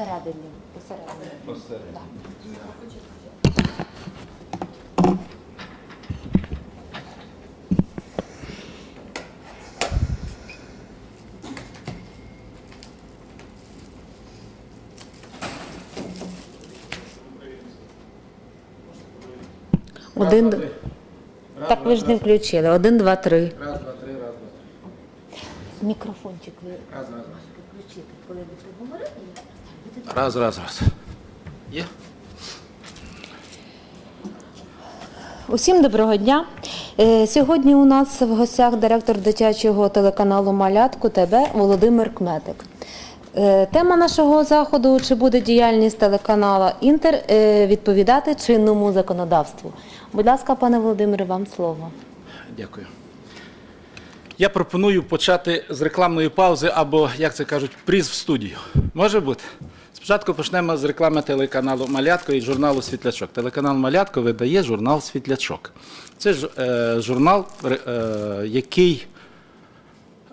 Посередині. Посередині. Посередині. Один. Раз, два, Так ви ж не включили. Один, два, три. Раз, два, три, раз, два, три. Мікрофончик ви Раз, раз, раз. включите, коли будете говорити. Раз, раз, раз. Є? Усім доброго дня. Е, Сьогодні у нас в гостях директор дитячого телеканалу Малятку ТБ Володимир Кметик. Е, Тема нашого заходу чи буде діяльність телеканала Інтер е, відповідати чинному законодавству. Будь ласка, пане Володимире, вам слово. Дякую. Я пропоную почати з рекламної паузи або, як це кажуть, приз в студію. Може бути? Спочатку почнемо з реклами телеканалу Малятко і журналу Світлячок. Телеканал Малятко видає журнал Світлячок. Це ж е, журнал, е, який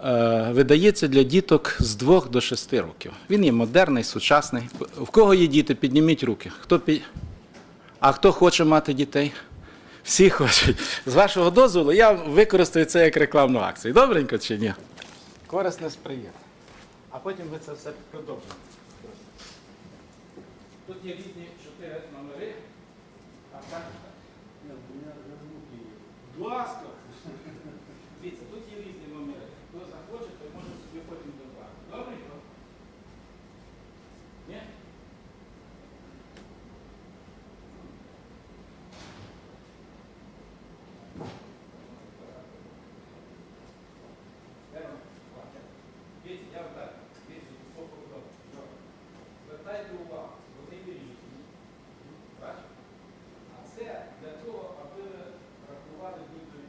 е, видається для діток з 2 до 6 років. Він є модерний, сучасний. В кого є діти? Підніміть руки. Хто пі... А хто хоче мати дітей? Всі хочуть. З вашого дозволу я використаю це як рекламну акцію. Добренько чи ні? Корисне сприємне. А потім ви це все продовжуєте. Тут є різні чотири номери. А так. Будь ласка. Дивіться, тут є різні номери. Хто захоче, то може собі потім додати. Добре? Ні? Дивіться, я вам так. Дивіться, попробую. Звертайте увагу, вони різні. Бачите? А це для того, аби ви рахували дію.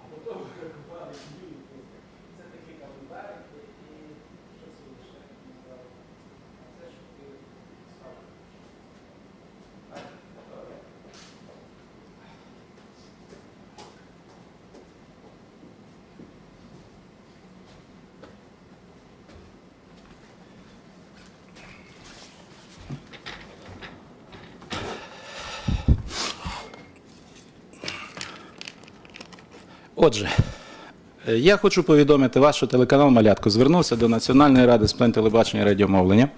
А потім ви рахували дію. Це такі календарики і що це лише не знаю. А це щоб ви ставили. Бачите? Добре. Отже, е, я хочу повідомити вас, що телеканал Малятко звернувся до Національної ради з питань телебачення і радіомовлення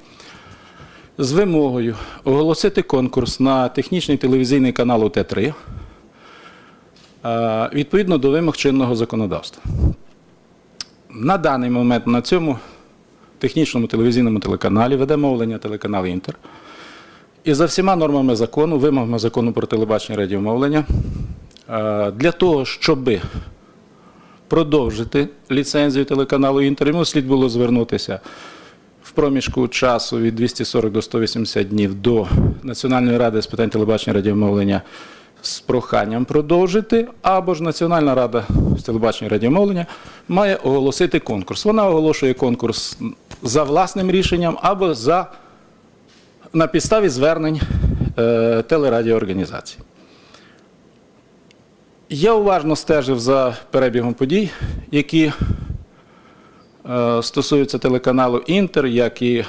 з вимогою оголосити конкурс на технічний телевізійний канал УТ3 е, відповідно до вимог чинного законодавства. На даний момент на цьому технічному телевізійному телеканалі веде мовлення телеканал Інтер. І за всіма нормами закону, вимогами закону про телебачення і радіомовлення, е, для того, щоб продовжити ліцензію телеканалу Інтер, слід було звернутися в проміжку часу від 240 до 180 днів до Національної ради з питань телебачення радіомовлення з проханням продовжити, або ж Національна рада з телебачення радіомовлення має оголосити конкурс. Вона оголошує конкурс за власним рішенням або за на підставі звернень е, телерадіоорганізацій. Я уважно стежив за перебігом подій, які е, стосуються телеканалу Інтер, як і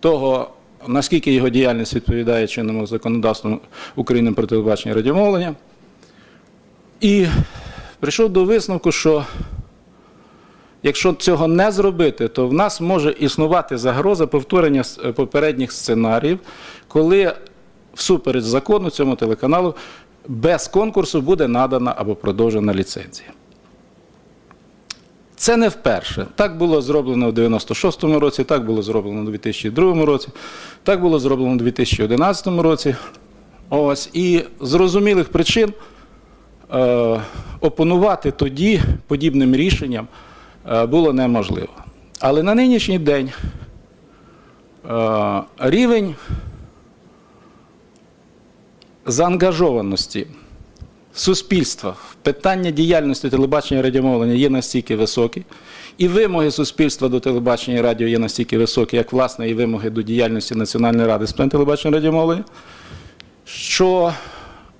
того, наскільки його діяльність відповідає чинному законодавству України про телебачення радіомовлення. І прийшов до висновку, що якщо цього не зробити, то в нас може існувати загроза повторення попередніх сценаріїв, коли всупереч закону цьому телеканалу без конкурсу буде надана або продовжена ліцензія. Це не вперше. Так було зроблено в 96-му році, так було зроблено у 2002 році, так було зроблено у 2011 році. Ось. І з зрозумілих причин е, опонувати тоді подібним рішенням е, було неможливо. Але на нинішній день е, рівень заангажованості суспільства в питання діяльності телебачення і радіомовлення є настільки високі, і вимоги суспільства до телебачення і радіо є настільки високі, як власне і вимоги до діяльності Національної ради з питань телебачення і радіомовлення, що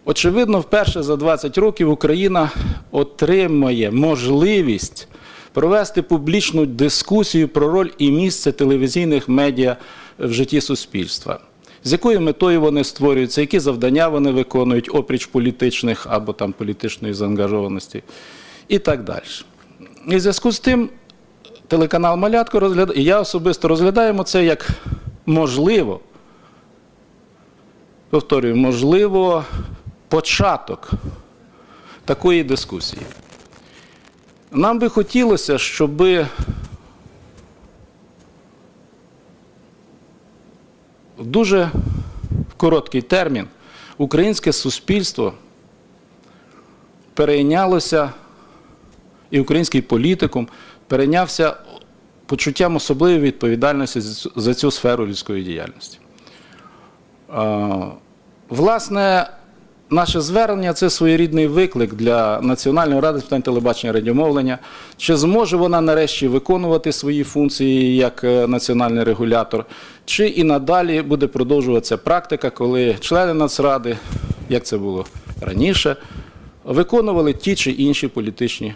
очевидно вперше за 20 років Україна отримає можливість провести публічну дискусію про роль і місце телевізійних медіа в житті суспільства. З якою метою вони створюються, які завдання вони виконують, опріч політичних або там політичної заангажованості, і так далі. І в зв'язку з тим телеканал Малятко розглядає, і я особисто розглядаємо це як можливо, повторюю, можливо, початок такої дискусії. Нам би хотілося, щоб в дуже короткий термін українське суспільство перейнялося, і український політикум перейнявся почуттям особливої відповідальності за цю- сферу людської діяльності. Власне, наше звернення це своєрідний виклик для Національної ради з питань телебачення радіомовлення. Чи зможе вона нарешті виконувати свої функції як е, національний регулятор, чи і надалі буде продовжуватися практика, коли члени Нацради, як це було раніше, виконували ті чи інші політичні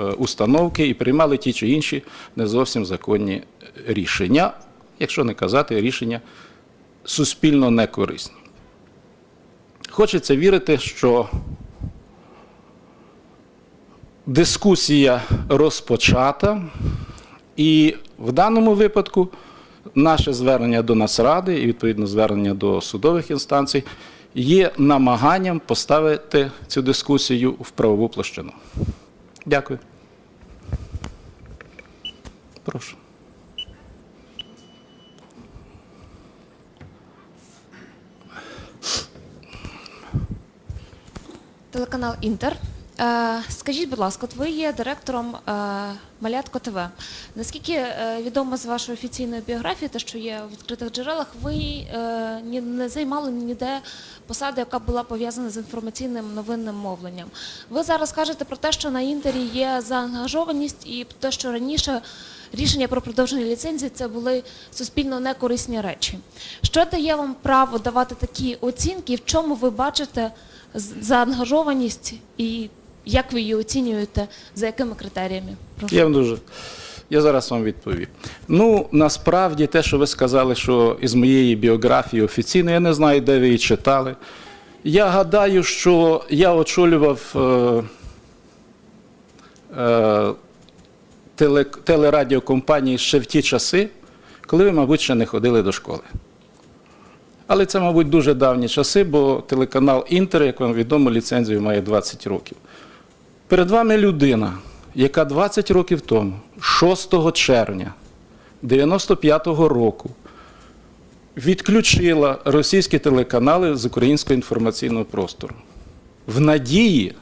е, установки і приймали ті чи інші не зовсім законні рішення, якщо не казати рішення суспільно некорисні. Хочеться вірити, що дискусія розпочата, і в даному випадку наше звернення до Нацради і відповідно звернення до судових інстанцій є намаганням поставити цю дискусію в правову площину. Дякую. Прошу. Телеканал Інтер. Е, Скажіть, будь ласка, от ви є директором е, Малятко ТВ. Наскільки е, відомо з вашої офіційної біографії, те, що є в відкритих джерелах, ви не займали ніде посади, яка була пов'язана з інформаційним новинним мовленням. Ви зараз кажете про те, що на інтері є заангажованість і те, що раніше рішення про продовження ліцензії це були суспільно некорисні речі. Що дає вам право давати такі оцінки? В чому ви бачите заангажованість і як ви її оцінюєте, за якими критеріями? Прошу. Я вам дуже. Я зараз вам відповім. Ну, насправді, те, що ви сказали, що із моєї біографії офіційно, я не знаю, де ви її читали. Я гадаю, що я очолював е, е, теле, телерадіокомпанії ще в ті часи, коли ви, мабуть, ще не ходили до школи. Але це, мабуть, дуже давні часи, бо телеканал Інтер, як вам відомо, ліцензію має 20 років. Перед вами людина, яка 20 років тому, 6 червня 95-го року, відключила російські телеканали з українського інформаційного простору. В надії,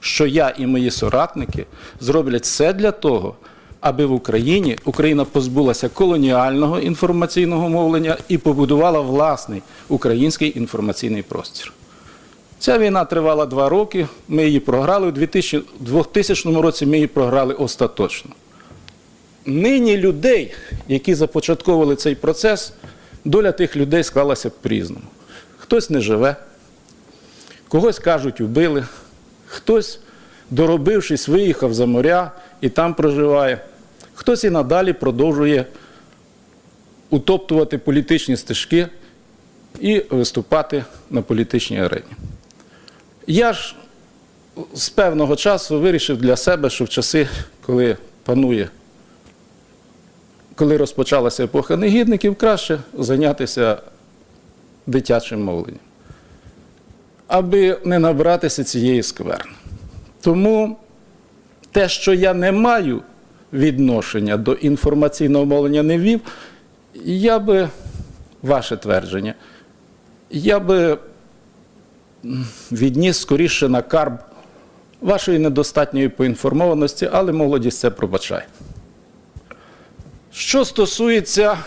що я і мої соратники зроблять все для того, аби в Україні Україна позбулася колоніального інформаційного мовлення і побудувала власний український інформаційний простір. Ця війна тривала два роки. Ми її програли у 2000, 2000 році. Ми її програли остаточно. Нині людей, які започатковували цей процес, доля тих людей склалася по-різному. Хтось не живе, когось кажуть, убили, хтось, доробившись, виїхав за моря і там проживає, хтось і надалі продовжує утоптувати політичні стежки і виступати на політичній арені. Я ж з певного часу вирішив для себе, що в часи, коли панує, коли розпочалася епоха негідників, краще зайнятися дитячим мовленням, аби не набратися цієї скверни. Тому те, що я не маю відношення до інформаційного мовлення не вів, я би, ваше твердження, я би відніс скоріше на карб вашої недостатньої поінформованості, але молодість це пробачає. Що стосується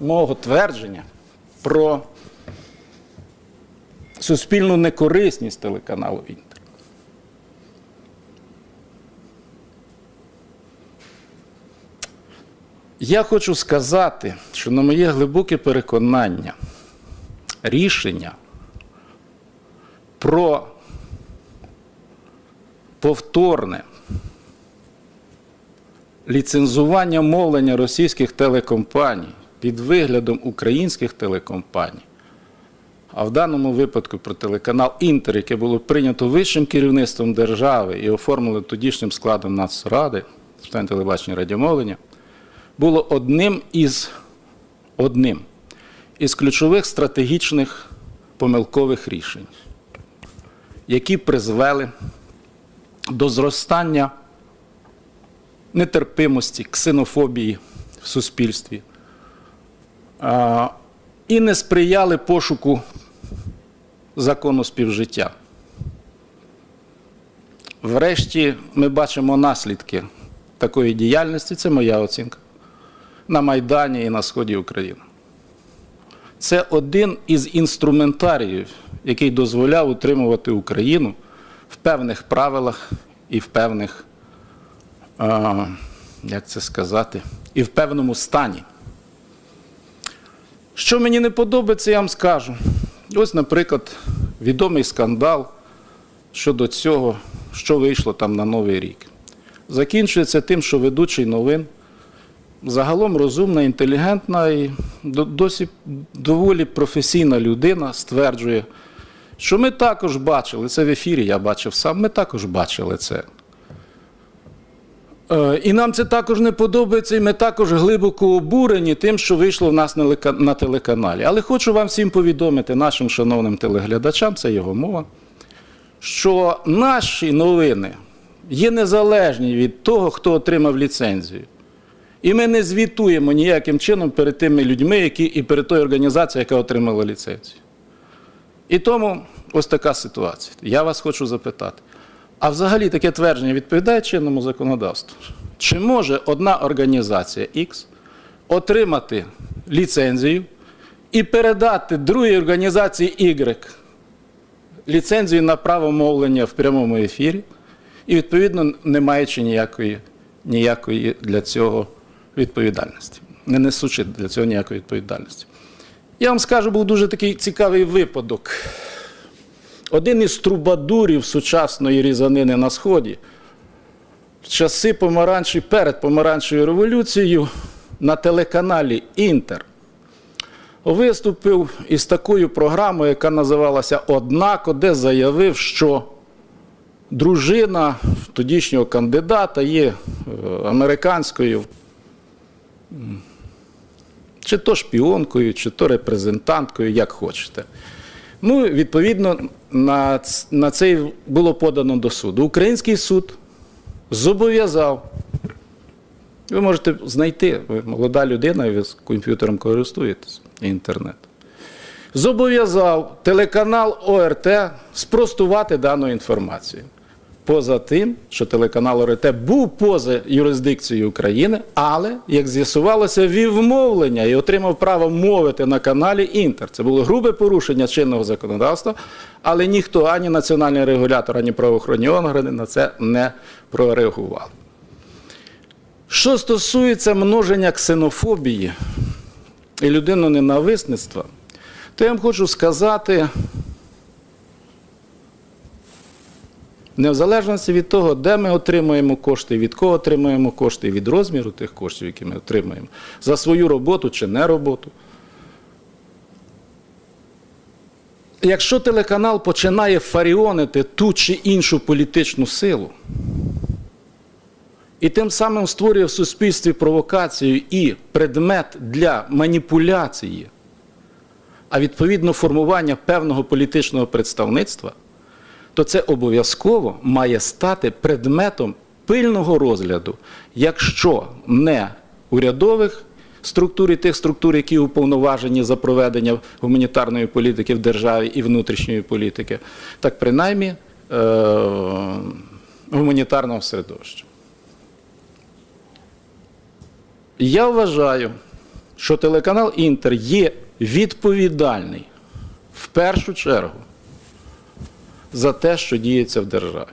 мого твердження про суспільну некорисність телеканалу Інтер. Я хочу сказати, що на моє глибоке переконання, рішення про повторне ліцензування мовлення російських телекомпаній під виглядом українських телекомпаній, а в даному випадку про телеканал Інтер, яке було прийнято вищим керівництвом держави і оформлено тодішнім складом Нацради з питань телебачення радіомовлення, було одним із одним із ключових стратегічних помилкових рішень, які призвели до зростання нетерпимості, ксенофобії в суспільстві і не сприяли пошуку закону співжиття. Врешті ми бачимо наслідки такої діяльності, це моя оцінка, на Майдані і на сході України. Це один із інструментаріїв, який дозволяв утримувати Україну в певних правилах і в певних, а, як це сказати, і в певному стані. Що мені не подобається, я вам скажу. Ось, наприклад, відомий скандал щодо цього, що вийшло там на Новий рік. Закінчується тим, що ведучий новин загалом розумна, інтелігентна і до- досить доволі професійна людина стверджує, що ми також бачили, це в ефірі я бачив сам, ми також бачили це. Е, І нам це також не подобається, і ми також глибоко обурені тим, що вийшло в нас на телеканалі. Але хочу вам всім повідомити, нашим шановним телеглядачам, це його мова, що наші новини є незалежні від того, хто отримав ліцензію. І ми не звітуємо ніяким чином перед тими людьми, які, і перед тою організацією, яка отримала ліцензію. І тому ось така ситуація. Я вас хочу запитати. А взагалі таке твердження відповідає чинному законодавству? Чи може одна організація X отримати ліцензію і передати другій організації Y ліцензію на право мовлення в прямому ефірі, і, відповідно, не маючи ніякої, ніякої для цього відповідальності, не несучи для цього ніякої відповідальності? Я вам скажу, був дуже такий цікавий випадок. Один із трубадурів сучасної різанини на Сході в часи помаранчі, перед помаранчевою революцією на телеканалі Інтер виступив із такою програмою, яка називалася Однако, де заявив, що дружина тодішнього кандидата є е, американською чи то шпіонкою, чи то репрезентанткою, як хочете. Ну, відповідно, на, на це було подано до суду. Український суд зобов'язав. Ви можете знайти, ви молода людина, ви з комп'ютером користуєтесь і інтернетом. Зобов'язав телеканал ОРТ спростувати дану інформацію. Поза тим, що телеканал ОРТ був поза юрисдикцією України, але, як з'ясувалося, вів мовлення і отримав право мовити на каналі Інтер. Це було грубе порушення чинного законодавства, але ніхто, ані національний регулятор, ані правоохоронні органи на це не прореагували. Що стосується множення ксенофобії і людиноненависництва, то я вам хочу сказати, не в залежності від того, де ми отримуємо кошти, від кого отримуємо кошти, від розміру тих коштів, які ми отримуємо, за свою роботу чи не роботу. Якщо телеканал починає фаріонити ту чи іншу політичну силу, і тим самим створює в суспільстві провокацію і предмет для маніпуляції, а відповідно формування певного політичного представництва, то це обов'язково має стати предметом пильного розгляду, якщо не урядових структур і тих структур, які уповноважені за проведення гуманітарної політики в державі і внутрішньої політики, так принаймні е- гуманітарного середовища. Я вважаю, що телеканал Інтер є відповідальний в першу чергу за те, що діється в державі.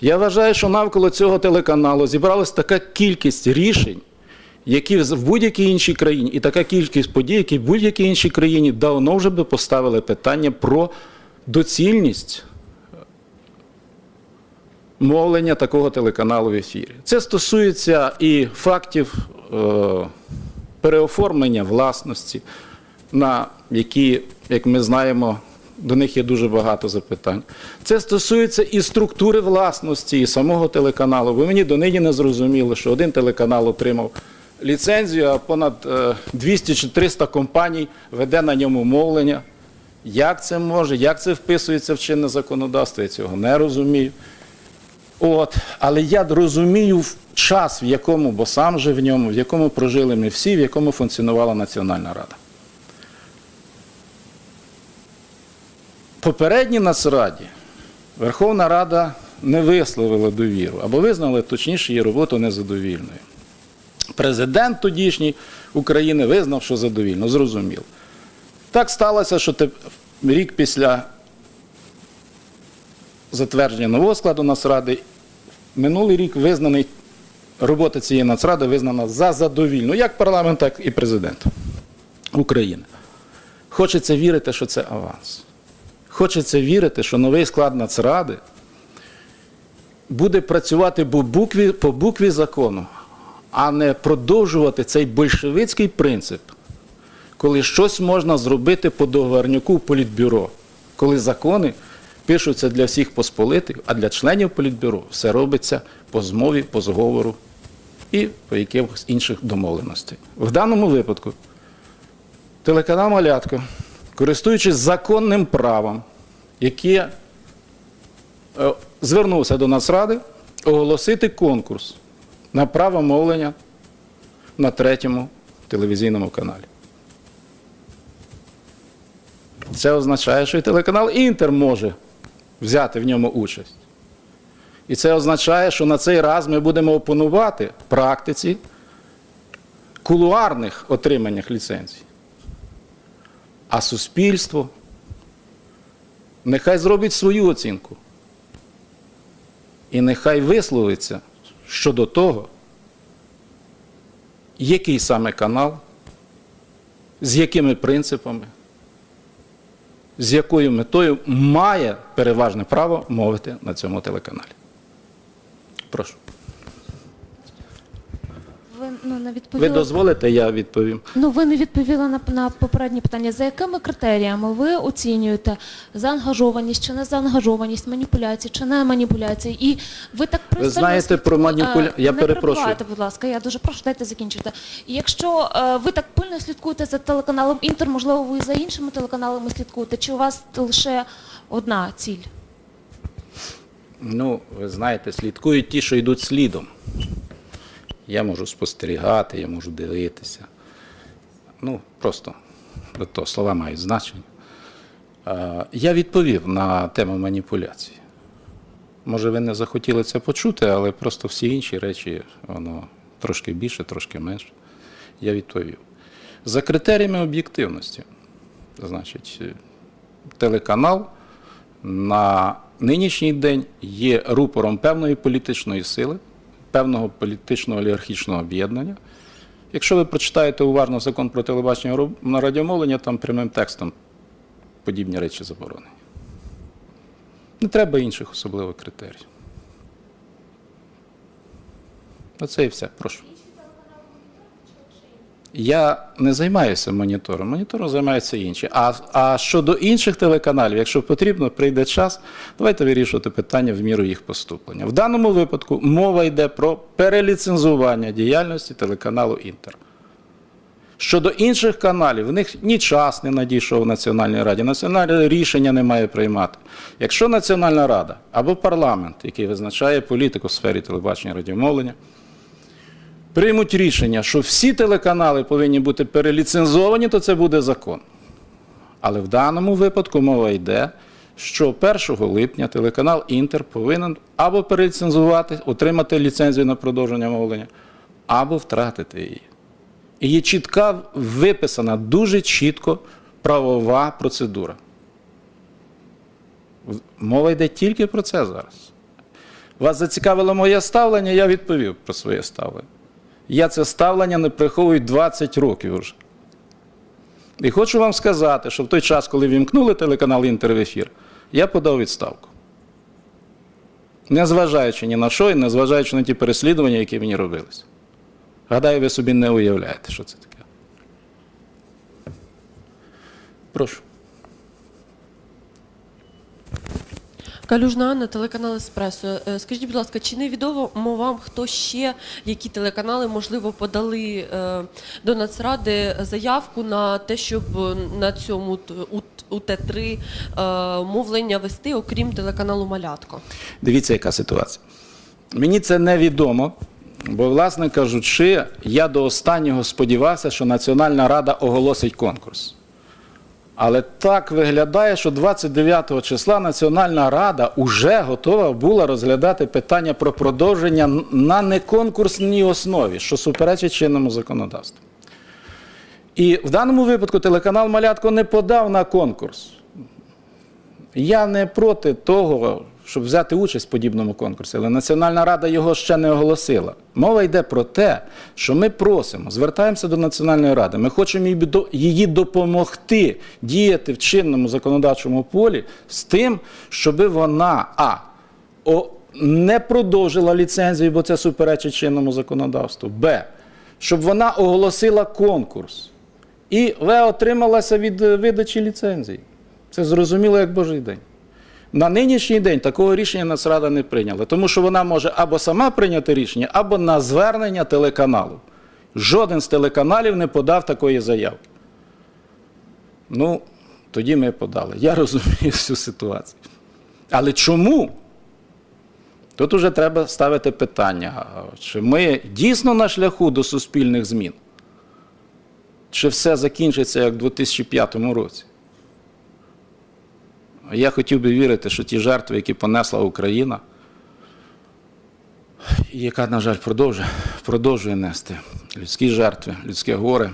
Я вважаю, що навколо цього телеканалу зібралась така кількість рішень, які в будь-якій іншій країні, і така кількість подій, які в будь-якій іншій країні давно вже би поставили питання про доцільність мовлення такого телеканалу в ефірі. Це стосується і фактів е, переоформлення власності, на які, як ми знаємо, до них є дуже багато запитань. Це стосується і структури власності, і самого телеканалу. Бо мені донині не зрозуміло, що один телеканал отримав ліцензію, а понад е, 200 чи 300 компаній веде на ньому мовлення. Як це може, як це вписується в чинне законодавство, я цього не розумію. От, але я розумію час, в якому, бо сам же в ньому, в якому прожили ми всі, в якому функціонувала Національна Рада. Попередній Нацраді Верховна Рада не висловила довіру або визнала точніше її роботу незадовільною. Президент тодішній України визнав, що задовільно, зрозуміло. Так сталося, що рік після затвердження нового складу Нацради, минулий рік визнаний, робота цієї Нацради визнана за задовільну, як парламент, так і президент України. Хочеться вірити, що це аванс. Хочеться вірити, що новий склад Нацради буде працювати по букві, по букві закону, а не продовжувати цей большевицький принцип, коли щось можна зробити по договорнюку політбюро, коли закони пишуться для всіх посполитих, а для членів політбюро все робиться по змові, по зговору і по якихось інших домовленостей. В даному випадку телеканал Малятко, користуючись законним правом, яке е, звернувся до Нацради, оголосити конкурс на право мовлення на третьому телевізійному каналі. Це означає, що і телеканал Інтер може взяти в ньому участь. І це означає, що на цей раз ми будемо опонувати практиці кулуарних отриманнях ліцензій. А суспільство нехай зробить свою оцінку. І нехай висловиться щодо того, який саме канал, з якими принципами, з якою метою має переважне право мовити на цьому телеканалі. Прошу. Ви ну не Ви дозволите, я відповім. Ну, ви не відповіли на, на попереднє питання. За якими критеріями ви оцінюєте заангажованість чи не заангажованість, маніпуляції чи не маніпуляції? І ви так пристально знаєте про слідку- маніпуля- Е, Я не перепрошую. будь ласка, я дуже прошу, дайте закінчити. І якщо е, ви так пильно слідкуєте за телеканалом Інтер, можливо, ви за іншими телеканалами слідкуєте, чи у вас лише одна ціль? Ну, ви знаєте, слідкують ті, що йдуть слідом. Я можу спостерігати, я можу дивитися. Ну, просто того слова мають значення. Я відповів на тему маніпуляцій. Може, ви не захотіли це почути, але просто всі інші речі, воно трошки більше, трошки менше. Я відповів. За критеріями об'єктивності, значить, телеканал на нинішній день є рупором певної політичної сили, певного політичного олігархічного об'єднання. Якщо ви прочитаєте уважно закон про телебачення на радіомовлення, там прямим текстом подібні речі заборонені. Не треба інших особливих критерій. Оце і все, прошу. Я не займаюся монітором. Монітором займаються інші. А, а щодо інших телеканалів, якщо потрібно, прийде час, давайте вирішувати питання в міру їх поступлення. В даному випадку мова йде про переліцензування діяльності телеканалу Інтер. Щодо інших каналів, в них ні час не надійшов в Національній Раді, Національне рішення не має приймати. Якщо Національна Рада або парламент, який визначає політику в сфері телебачення і радіомовлення, приймуть рішення, що всі телеканали повинні бути переліцензовані, то це буде закон. Але в даному випадку мова йде, що 1 липня телеканал Інтер повинен або переліцензувати, отримати ліцензію на продовження мовлення, або втратити її. І є чітка виписана дуже чітко правова процедура. Мова йде тільки про це зараз. Вас зацікавило моє ставлення, я відповів про своє ставлення. Я це ставлення не приховую 20 років вже. І хочу вам сказати, що в той час, коли вімкнули телеканал Інтер в ефір, я подав відставку. Незважаючи ні на що і незважаючи на ті переслідування, які мені робились. Гадаю, ви собі не уявляєте, що це таке. Прошу. Калюжна Анна, телеканал Еспресо. Е, Скажіть, будь ласка, чи не відомо вам, хто ще, які телеканали, можливо, подали е, до Нацради заявку на те, щоб е, на цьому т- у- УТ-3 е, мовлення вести, окрім телеканалу Малятко? Дивіться, яка ситуація. Мені це невідомо, бо, власне кажучи, я до останнього сподівався, що Національна Рада оголосить конкурс. Але так виглядає, що 29 числа Національна Рада вже готова була розглядати питання про продовження на неконкурсній основі, що суперечить чинному законодавству. І в даному випадку телеканал Малятко не подав на конкурс. Я не проти того, щоб взяти участь в подібному конкурсі, але Національна Рада його ще не оголосила. Мова йде про те, що ми просимо, звертаємося до Національної Ради. Ми хочемо її допомогти діяти в чинному законодавчому полі з тим, щоб вона а. Не продовжила ліцензію, бо це суперечить чинному законодавству. Б. Щоб вона оголосила конкурс. І В отрималася від е, видачі ліцензії. Це зрозуміло як Божий день. На нинішній день такого рішення Нацрада не прийняла, тому що вона може або сама прийняти рішення, або на звернення телеканалу. Жоден з телеканалів не подав такої заявки. Ну, тоді ми подали. Я розумію всю ситуацію. Але чому? Тут вже треба ставити питання, чи ми дійсно на шляху до суспільних змін? Чи все закінчиться як в 2005 році? Я хотів би вірити, що ті жертви, які понесла Україна, яка, на жаль, продовжує, продовжує нести людські жертви, людське горе,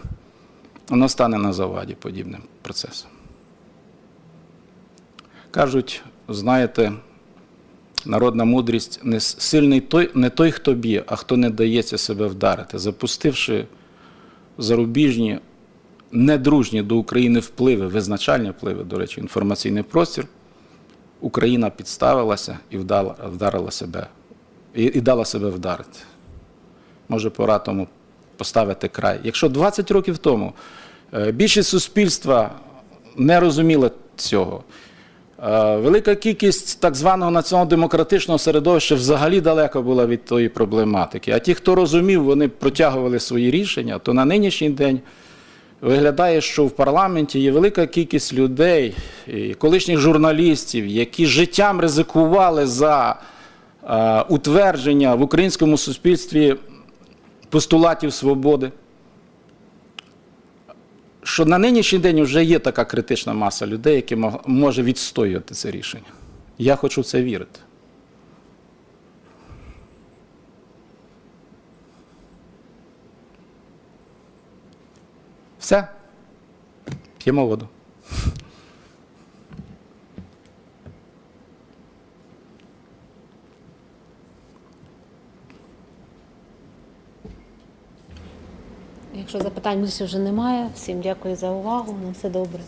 воно стане на заваді подібним процесом. Кажуть, знаєте, народна мудрість не сильний той, не той, хто б'є, а хто не дається себе вдарити, запустивши зарубіжні недружні до України впливи, визначальні впливи, до речі, інформаційний простір, Україна підставилася і вдала, вдарила себе, і, і дала себе вдарити. Може, пора тому поставити край. Якщо 20 років тому е, більшість суспільства не розуміла цього, е, велика кількість так званого націонал-демократичного середовища взагалі далеко була від тої проблематики. А ті, хто розумів, вони протягували свої рішення, то на нинішній день виглядає, що в парламенті є велика кількість людей, колишніх журналістів, які життям ризикували за е, утвердження в українському суспільстві постулатів свободи. Що на нинішній день вже є така критична маса людей, які може відстоювати це рішення. Я хочу в це вірити. Все. П'ємо воду. Якщо запитань більше вже немає, всім дякую за увагу. На все добре.